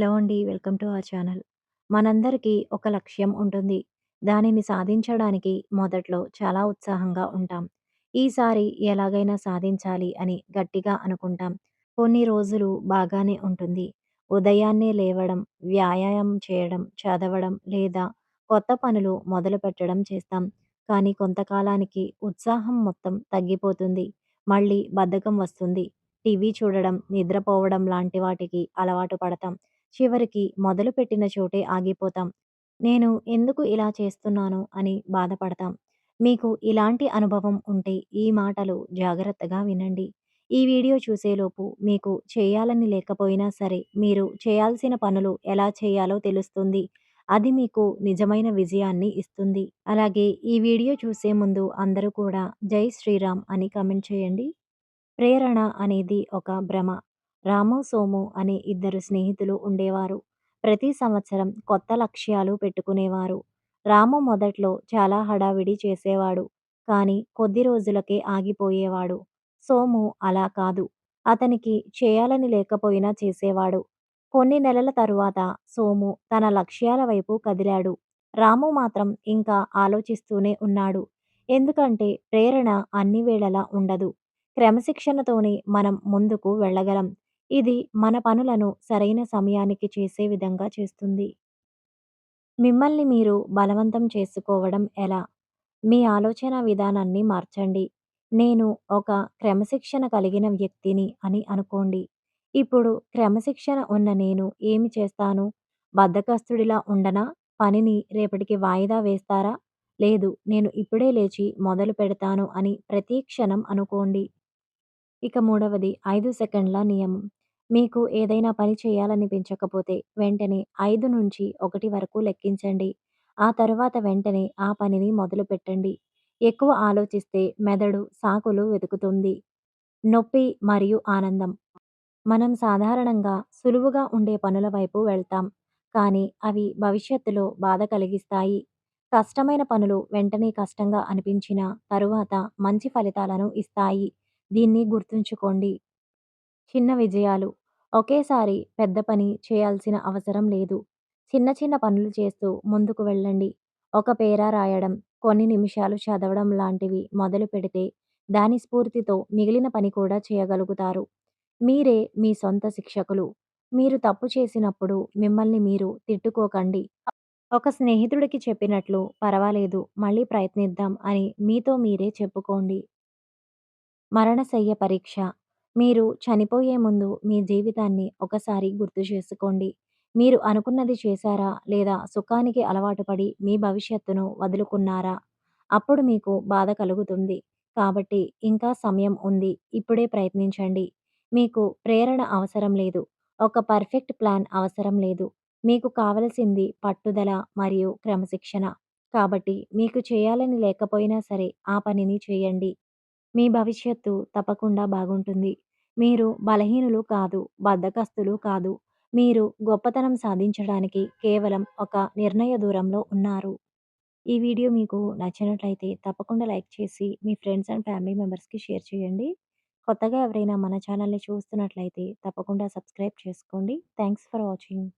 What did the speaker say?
Hello అండి. Welcome to our channel. మనందరికీ ఒక లక్ష్యం ఉంటుంది. దానిని సాధించడానికి మొదట్లో చాలా ఉత్సాహంగా ఉంటాం. ఈసారి ఎలాగైనా సాధించాలి అని గట్టిగా అనుకుంటాం. కొన్ని రోజులు బాగానే ఉంటుంది. ఉదయాన్నే లేవడం, వ్యాయామం చేయడం, చదవడం లేదా కొత్త పనులు మొదలు పెట్టడం చేస్తాం. కానీ కొంతకాలానికి ఉత్సాహం మొత్తం తగ్గిపోతుంది. మళ్ళీ బద్ధకం వస్తుంది. టీవీ చూడడం, నిద్రపోవడం లాంటి వాటికి అలవాటు పడతాం. చివరికి మొదలుపెట్టిన చోటే ఆగిపోతాం. నేను ఎందుకు ఇలా చేస్తున్నాను అని బాధపడతాం. మీకు ఇలాంటి అనుభవం ఉంటే ఈ మాటలు జాగ్రత్తగా వినండి. ఈ వీడియో చూసేలోపు మీకు చేయాలని లేకపోయినా సరే మీరు చేయాల్సిన పనులు ఎలా చేయాలో తెలుస్తుంది. అది మీకు నిజమైన విజయాన్ని ఇస్తుంది. అలాగే ఈ వీడియో చూసే ముందు అందరూ కూడా జై శ్రీరామ్ అని కామెంట్ చేయండి. ప్రేరణ అనేది ఒక భ్రమ. రాము, సోము అనే ఇద్దరు స్నేహితులు ఉండేవారు. ప్రతి సంవత్సరం కొత్త లక్ష్యాలు పెట్టుకునేవారు. రాము మొదట్లో చాలా హడావిడి చేసేవాడు. కానీ కొద్ది రోజులకే ఆగిపోయేవాడు. సోము అలా కాదు. అతనికి చేయాలని లేకపోయినా చేసేవాడు. కొన్ని నెలల తరువాత సోము తన లక్ష్యాల వైపు కదిలాడు. రాము మాత్రం ఇంకా ఆలోచిస్తూనే ఉన్నాడు. ఎందుకంటే ప్రేరణ అన్ని వేళలా ఉండదు. క్రమశిక్షణతోనే మనం ముందుకు వెళ్ళగలం. ఇది మన పనులను సరైన సమయానికి చేసే విధంగా చేస్తుంది. మిమ్మల్ని మీరు బలవంతం చేసుకోవడం ఎలా? మీ ఆలోచన విధానాన్ని మార్చండి. నేను ఒక క్రమశిక్షణ కలిగిన వ్యక్తిని అని అనుకోండి. ఇప్పుడు క్రమశిక్షణ ఉన్న నేను ఏమి చేస్తాను? బద్ధకస్తుడిలా ఉండనా? పనిని రేపటికి వాయిదా వేస్తారా? లేదు నేను ఇప్పుడే లేచి మొదలు పెడతాను అని ప్రతి క్షణం అనుకోండి. ఇక మూడవది 5 సెకండ్ల నియమం. మీకు ఏదైనా పని చేయాలనిపించకపోతే వెంటనే 5 నుంచి 1 వరకు లెక్కించండి. ఆ తరువాత వెంటనే ఆ పనిని మొదలుపెట్టండి. ఎక్కువ ఆలోచిస్తే మెదడు సాకులు వెతుకుతుంది. నొప్పి మరియు ఆనందం. మనం సాధారణంగా సులువుగా ఉండే పనుల వైపు వెళ్తాం. కానీ అవి భవిష్యత్తులో బాధ కలిగిస్తాయి. కష్టమైన పనులు వెంటనే కష్టంగా అనిపించినా తరువాత మంచి ఫలితాలను ఇస్తాయి. దీన్ని గుర్తుంచుకోండి. చిన్న విజయాలు. ఒకేసారి పెద్ద పని చేయాల్సిన అవసరం లేదు. చిన్న చిన్న పనులు చేస్తూ ముందుకు వెళ్ళండి. ఒక పేరా రాయడం, కొన్ని నిమిషాలు చదవడం లాంటివి మొదలుపెడితే దాని స్ఫూర్తితో మిగిలిన పని కూడా చేయగలుగుతారు. మీరే మీ సొంత శిక్షకులు. మీరు తప్పు చేసినప్పుడు మిమ్మల్ని మీరు తిట్టుకోకండి. ఒక స్నేహితుడికి చెప్పినట్లు పర్వాలేదు మళ్ళీ ప్రయత్నిద్దాం అని మీతో మీరే చెప్పుకోండి. మరణశయ్య పరీక్ష. మీరు చనిపోయే ముందు మీ జీవితాన్ని ఒకసారి గుర్తు చేసుకోండి. మీరు అనుకున్నది చేశారా? లేదా సుఖానికి అలవాటు పడి మీ భవిష్యత్తును వదులుకున్నారా? అప్పుడు మీకు బాధ కలుగుతుంది. కాబట్టి ఇంకా సమయం ఉంది. ఇప్పుడే ప్రయత్నించండి. మీకు ప్రేరణ అవసరం లేదు. ఒక పర్ఫెక్ట్ ప్లాన్ అవసరం లేదు. మీకు కావలసింది పట్టుదల మరియు క్రమశిక్షణ. కాబట్టి మీకు చేయాలని లేకపోయినా సరే ఆ పనిని చేయండి. మీ భవిష్యత్తు తప్పకుండా బాగుంటుంది. మీరు బలహీనులు కాదు. బద్ధకస్తులు కాదు. మీరు గొప్పతనం సాధించడానికి కేవలం ఒక నిర్ణయ దూరంలో ఉన్నారు. ఈ వీడియో మీకు నచ్చినట్లయితే తప్పకుండా లైక్ చేసి మీ ఫ్రెండ్స్ అండ్ ఫ్యామిలీ మెంబర్స్‌కి షేర్ చేయండి. కొత్తగా ఎవరైనా మన ఛానల్‌ని చూస్తున్నట్లయితే తప్పకుండా సబ్స్క్రైబ్ చేసుకోండి. Thanks for watching.